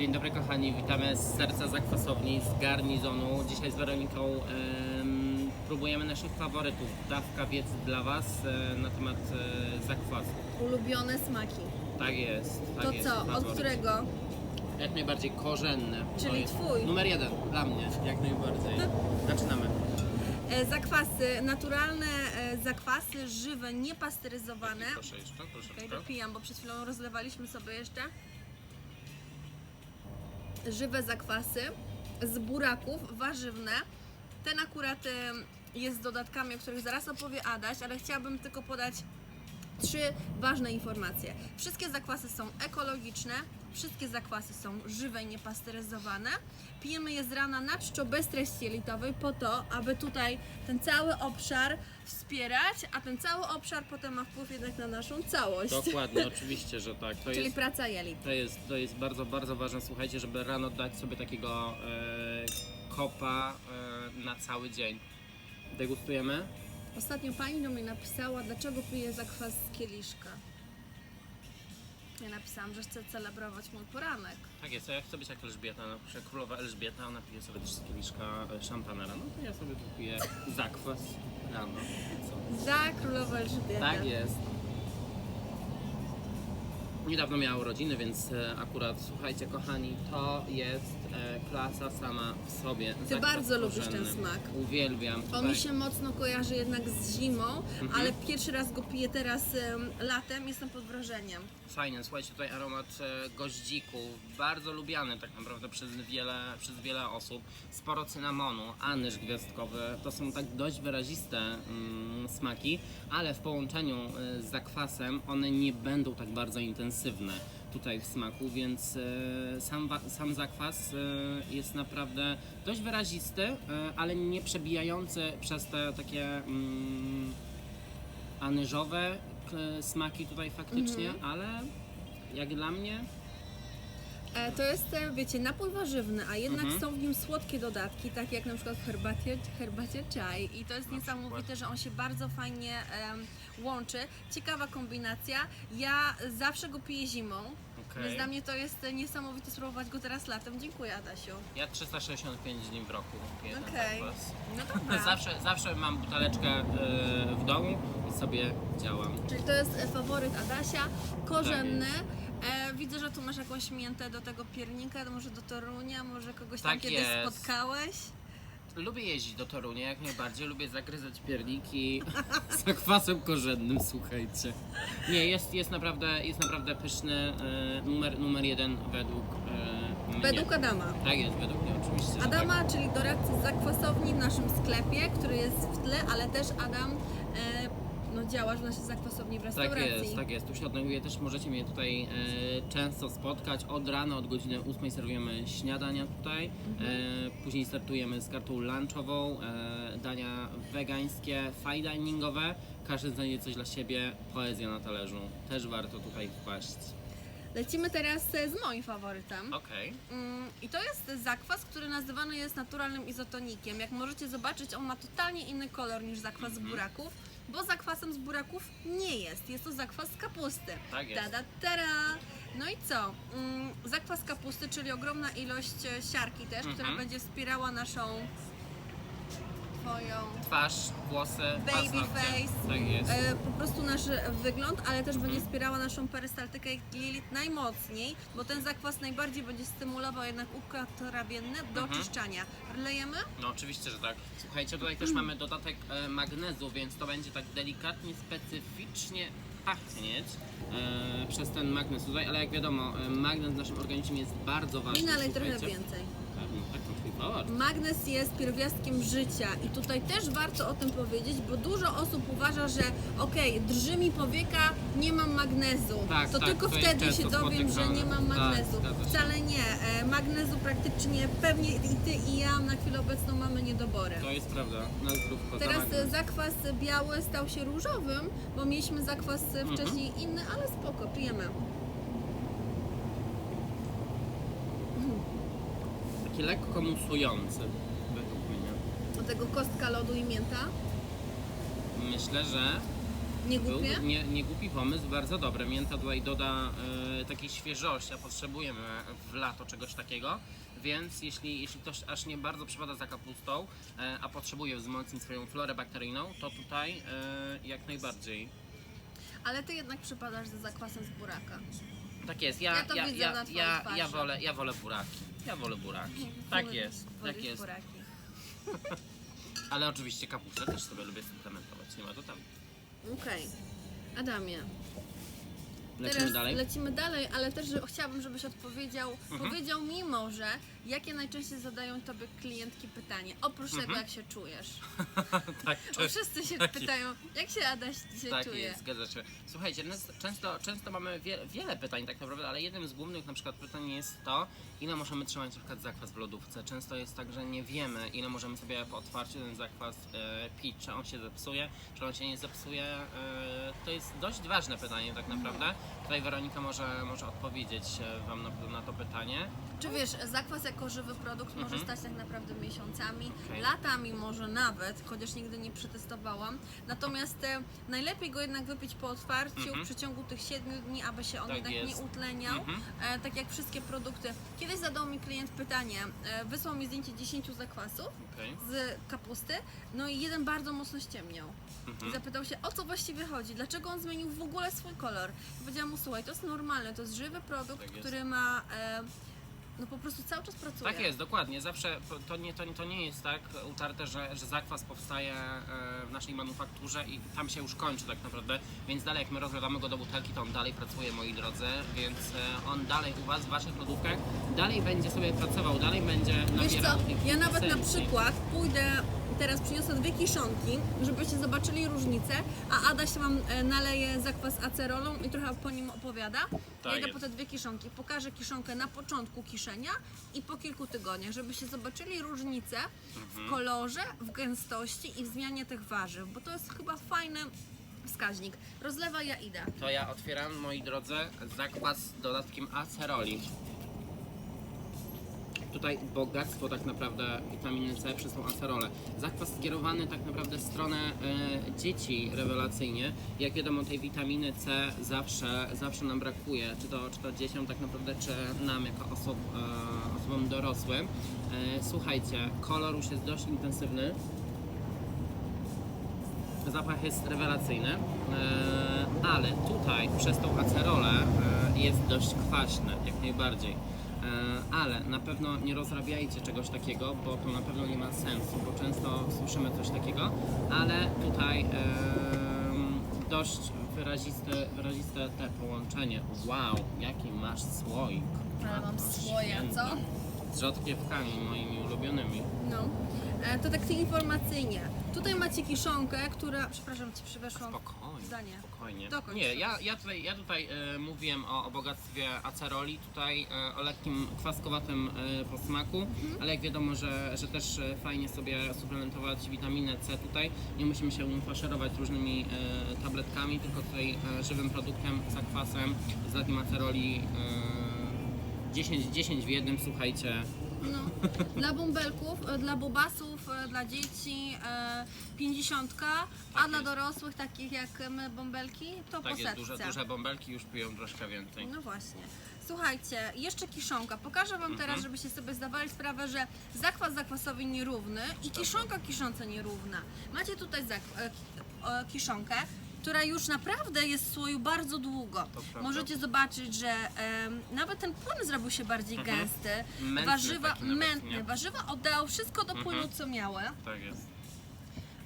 Dzień dobry kochani, witamy z serca zakwasowni, z garnizonu. Dzisiaj z Weroniką em, próbujemy naszych faworytów. Dawka wiedzy dla Was e, na temat e, zakwasu. Ulubione smaki. Tak jest. Tak To jest, co, od faworyt. którego? Jak najbardziej korzenny. Czyli jest twój. Numer jeden dla mnie, jak najbardziej. Zaczynamy. E, zakwasy, naturalne e, zakwasy, żywe, niepasteryzowane. Proszę jeszcze, proszę. Okej, dopijam, bo przed chwilą rozlewaliśmy sobie jeszcze. Żywe zakwasy z buraków, warzywne. Ten akurat e, jest z dodatkami, o których zaraz opowie Adaś, ale chciałabym tylko podać trzy ważne informacje. Wszystkie zakwasy są ekologiczne, wszystkie zakwasy są żywe i niepasteryzowane. Pijemy je z rana na czczo bez treści jelitowej po to, aby tutaj ten cały obszar wspierać, a ten cały obszar potem ma wpływ jednak na naszą całość. Dokładnie, oczywiście, że tak. To Czyli jest, praca jelit. to jest, to jest bardzo, bardzo ważne, słuchajcie, żeby rano dać sobie takiego e, kopa e, na cały dzień. Degustujemy? Ostatnio pani do mnie napisała, dlaczego piję zakwas z kieliszka. Ja napisałam, że chcę celebrować mój poranek. Tak jest, a ja chcę być jak Elżbieta, no, królowa Elżbieta, ona pije sobie też z kieliszka e, szampana rano, to ja sobie tu piję zakwas rano. Co? Za królową Elżbietę. Tak jest. Niedawno miała urodziny, więc e, akurat słuchajcie kochani, to jest e, klasa sama w sobie. Zakwas bardzo lubisz ten korzenny. smak. Uwielbiam. On Tutaj. mi się mocno kojarzy jednak z zimą, Mhm. ale pierwszy raz go piję teraz em, latem, jestem pod wrażeniem. Fajnie, słuchajcie, tutaj aromat e, goździków, bardzo lubiany tak naprawdę przez wiele, przez wiele osób. Sporo cynamonu, anyż gwiazdkowy, to są tak dość wyraziste mm, smaki, ale w połączeniu e, z zakwasem one nie będą tak bardzo intensywne tutaj w smaku, więc e, sam, sam zakwas e, jest naprawdę dość wyrazisty, e, ale nie przebijający przez te takie... Mm, anyżowe smaki tutaj faktycznie, Mhm. ale jak dla mnie E, to jest, e, wiecie, napój warzywny, a jednak Mhm. są w nim słodkie dodatki, takie jak na przykład w herbacie, herbacie czaj. I to jest niesamowite, że on się bardzo fajnie em, łączy. Ciekawa kombinacja. Ja zawsze go piję zimą, Okej. więc dla mnie to jest e, niesamowite spróbować go teraz latem. Dziękuję, Adasiu. ja 365 dni w roku ten Okej. zakwas. No dobra. Zawsze, zawsze mam buteleczkę e, w domu i sobie działam. Czyli to jest e, faworyt Adasia, korzenny. Widzę, że tu masz jakąś miętę do tego piernika, może do Torunia, może kogoś tam Tak kiedyś jest. spotkałeś. Lubię jeździć do Torunia jak najbardziej, lubię zagryzać pierniki z zakwasem korzennym, słuchajcie. Nie, jest, jest, naprawdę, jest naprawdę pyszny, e, numer, numer jeden według e, mnie. Według Adama. Tak jest, według mnie oczywiście. że tak. Adama, czyli doradcy zakwasowni w naszym sklepie, który jest w tle, ale też Adam e, no, działasz w naszej zakwasowni w Tak restauracji. jest, tak jest. Tu się odnajduję, też możecie mnie tutaj e, często spotkać. Od rana, od godziny 8 serwujemy śniadania tutaj. E, później startujemy z kartą lunchową, e, dania wegańskie, fine diningowe. Każdy znajdzie coś dla siebie. Poezja na talerzu. Też warto tutaj wpaść. Lecimy teraz e, z moim faworytem. Okej. Mm, I to jest zakwas, który nazywany jest naturalnym izotonikiem. Jak możecie zobaczyć, on ma totalnie inny kolor niż zakwas Mhm. z buraków, bo zakwasem z buraków nie jest. Jest to zakwas z kapusty. Tak jest. Tada, tada. No i co? Mm, zakwas kapusty, czyli ogromna ilość e, siarki też, która Mhm. będzie wspierała naszą twoją Twarz, włosy, Baby face. Tak jest. e, po prostu nasz wygląd, ale też Mhm. będzie wspierała naszą perystaltykę jelit najmocniej, bo ten zakwas najbardziej będzie stymulował jednak układ trawienny do Mhm. oczyszczania. Lejemy? No oczywiście, że tak. Słuchajcie, tutaj też mamy dodatek e, magnezu, więc to będzie tak delikatnie, specyficznie pachnieć e, przez ten magnez tutaj, ale jak wiadomo, e, magnez w naszym organizmie jest bardzo ważny. I nalej trochę słuchajcie. więcej. Pewnie, tak to twój fawor. Magnes jest pierwiastkiem życia i tutaj też warto o tym powiedzieć, bo dużo osób uważa, że okej, drży mi powieka, nie mam magnezu. Tak, to tak, tylko to jest wtedy często się dowiem, że spotykane. nie mam Tak, magnezu. zgadza się. Wcale nie. E, magnezu praktycznie pewnie i ty i ja na chwilę obecną mamy niedobory. To jest prawda, na zdrówko. Teraz e, zakwas biały stał się różowym, bo mieliśmy zakwas e, Mhm. wcześniej inny, ale spoko, pijemy. Taki lekko musujący, według mnie. Do tego kostka lodu i mięta. Myślę, że Nie Był głupie? nie, nie głupi pomysł, bardzo dobry. Mięta tutaj doda e, takiej świeżości, a potrzebujemy w lato czegoś takiego. Więc jeśli, jeśli ktoś aż nie bardzo przypada za kapustą, e, a potrzebuje wzmocnić swoją florę bakteryjną, to tutaj e, jak najbardziej. Ale ty jednak przypadasz za zakwasem z buraka. Tak jest, ja, Ja to ja, widzę ja, na ja, ja, wolę, ja wolę buraki. Ja wolę buraki. Tak jest, wolisz tak jest. buraki. Ale oczywiście kapustę też sobie lubię suplementować, nie ma to tam. Okej. Adamie, Lecimy teraz dalej. lecimy dalej, ale też że chciałabym, żebyś odpowiedział, Mhm. powiedział mi może, jakie najczęściej zadają tobie klientki pytanie, oprócz tego, Mhm. jak się czujesz. tak, Bo wszyscy się tak pytają, jak się Adaś się Tak czuje. jest, zgadza się. Słuchajcie, często, często mamy wie, wiele pytań tak naprawdę, ale jednym z głównych na przykład pytań jest to, ile możemy trzymać na przykład zakwas w lodówce. Często jest tak, że nie wiemy, ile możemy sobie po otwarciu ten zakwas e, pić, czy on się zepsuje, czy on się nie zepsuje. E, to jest dość ważne pytanie tak naprawdę. Tutaj Weronika może, może odpowiedzieć e, Wam na, na to pytanie. Czy wiesz, zakwas jako żywy produkt może Mhm. stać tak naprawdę miesiącami, Okej. latami może nawet, chociaż nigdy nie przetestowałam. Natomiast e, najlepiej go jednak wypić po otwarciu Mhm. w przeciągu tych 7 dni, aby się on Tak jednak jest. nie utleniał. Mhm. E, tak jak wszystkie produkty. Kiedyś zadał mi klient pytanie, e, wysłał mi zdjęcie 10 zakwasów Okej. z kapusty, no i jeden bardzo mocno ściemniał. I Mhm. zapytał się, o co właściwie chodzi, dlaczego on zmienił w ogóle swój kolor. I powiedziałam mu, słuchaj, to jest normalne, to jest żywy produkt, Tak jest. który ma, e, no po prostu cały czas pracuje. Tak jest, dokładnie. Zawsze to nie, to, nie- to nie jest tak utarte, że, że zakwas powstaje e, w naszej manufakturze i tam się już kończy tak naprawdę. Więc dalej jak my rozlewamy go do butelki, to on dalej pracuje, moi drodzy. Więc e, on dalej u Was, w Waszych lodówkach, dalej będzie sobie pracował, dalej będzie Wiesz nabierał co, ja nawet na przykład pójdę, teraz przyniosę dwie kiszonki, żebyście zobaczyli różnicę, a Adaś Wam e, naleje zakwas acerolą i trochę po nim opowiada. Tak ja idę jest. po te dwie kiszonki, pokażę kiszonkę na początku kiszenia i po kilku tygodniach, żebyście zobaczyli różnicę w Mhm. kolorze, w gęstości i w zmianie tych warzyw, bo to jest chyba fajny wskaźnik. Rozlewa, ja idę. To ja otwieram, moi drodzy, zakwas z dodatkiem aceroli. Tutaj bogactwo tak naprawdę witaminy C przez tą acerolę. Zakwas skierowany tak naprawdę w stronę e, dzieci rewelacyjnie. Jak wiadomo tej witaminy C zawsze, zawsze nam brakuje, czy to, czy to dzieciom tak naprawdę, czy nam jako osob, e, osobom dorosłym. E, słuchajcie, kolor już jest dość intensywny. Zapach jest rewelacyjny, ale tutaj przez tą acerolę jest dość kwaśny, jak najbardziej. E, Ale na pewno nie rozrabiajcie czegoś takiego, bo to na pewno nie ma sensu, bo często słyszymy coś takiego, ale tutaj dość wyraziste, wyraziste te połączenie. Wow, jaki masz słoik. Ale mam święta. co? Z rzodkiewkami moimi ulubionymi. No. E, to tak informacyjnie. Tutaj macie kiszonkę, która... Przepraszam, Ci przyweszłam Spokojnie, zdanie. spokojnie. Dokończ. Nie, ja, ja tutaj, ja tutaj e, mówiłem o, o bogactwie aceroli, tutaj e, o lekkim kwaskowatym e, posmaku, Mhm. ale jak wiadomo, że, że też e, fajnie sobie suplementować witaminę C tutaj, nie musimy się faszerować różnymi e, tabletkami, tylko tutaj e, żywym produktem, zakwasem, z dodatkiem aceroli. E, 10, 10 w jednym, słuchajcie. No. Dla bąbelków, e, dla bobasów, e, dla dzieci e, 50, a Tak dla jest. dorosłych takich jak my bąbelki to po Tak jest, setce. duże, duże bąbelki już piją troszkę więcej. No właśnie. Słuchajcie, jeszcze kiszonka. Pokażę Wam teraz, Mhm. żebyście sobie zdawali sprawę, że zakwas zakwasowi nierówny i kiszonka kiszonce nierówna. Macie tutaj zak- e, ki- e, kiszonkę, która już naprawdę jest w słoju bardzo długo. Możecie zobaczyć, że em, nawet ten płyn zrobił się bardziej Mhm. gęsty. Mętny warzywa taki nawet, mętny. nie? Warzywa oddało wszystko do płynu, Mhm. co miały. Tak jest.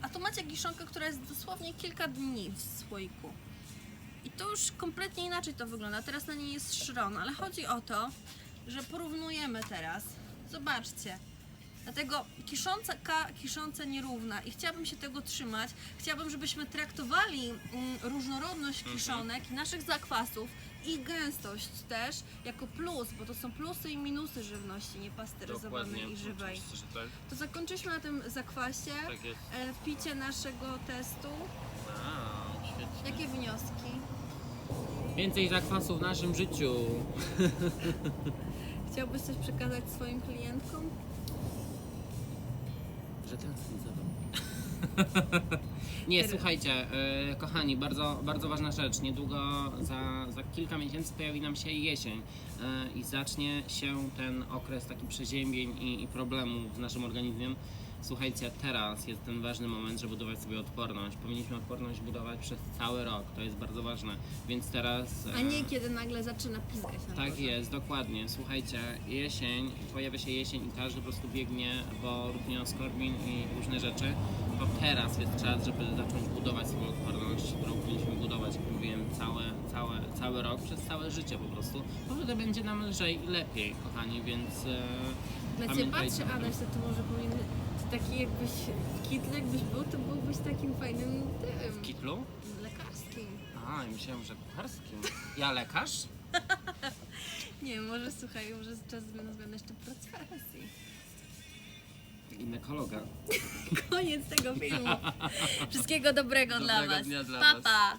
A tu macie kiszonkę, która jest dosłownie kilka dni w słoiku. I to już kompletnie inaczej to wygląda. Teraz na niej jest szron, ale chodzi o to, że porównujemy teraz. Zobaczcie. Dlatego kisząca kiszące nierówna i chciałabym się tego trzymać. Chciałabym, żebyśmy traktowali mm, różnorodność Mhm. kiszonek i naszych zakwasów i gęstość też jako plus, bo to są plusy i minusy żywności niepasteryzowanej i żywej. oczywiście, że tak. To zakończyliśmy na tym zakwasie. Tak jest. E, picie naszego testu. A, świetnie. Jakie wnioski? Więcej zakwasu w naszym życiu. Chciałbyś coś przekazać swoim klientkom? Nie, słuchajcie, y, kochani, bardzo, bardzo ważna rzecz. Niedługo, za, za kilka miesięcy pojawi nam się jesień y, i zacznie się ten okres taki przeziębień i, i problemów w naszym organizmie. Słuchajcie, teraz jest ten ważny moment, żeby budować sobie odporność. Powinniśmy odporność budować przez cały rok, to jest bardzo ważne. Więc teraz. A e, nie kiedy nagle zaczyna piskać na tak jest, dokładnie. Słuchajcie, jesień, pojawia się jesień i każdy po prostu biegnie po rutinoskorbin i różne rzeczy. To teraz jest czas, żeby zacząć budować swoją odporność, którą powinniśmy budować, jak mówiłem, całe, całe, cały rok, przez całe życie po prostu. Bo wtedy będzie nam lżej i lepiej, kochani, więc e, Dla Ciebie patrzę. Adaś, to może powinien... Taki jakbyś w kitlu jakbyś był, to byłbyś takim fajnym tym... W kitlu? Lekarskim. A, myślałem, że kucharskim. Ja lekarz? Nie, może słuchaj, może czas na zmianę jeszcze profesji. Ginekologa. Koniec tego filmu. Wszystkiego dobrego, dla Dobrego Was. dnia dla pa, was. pa.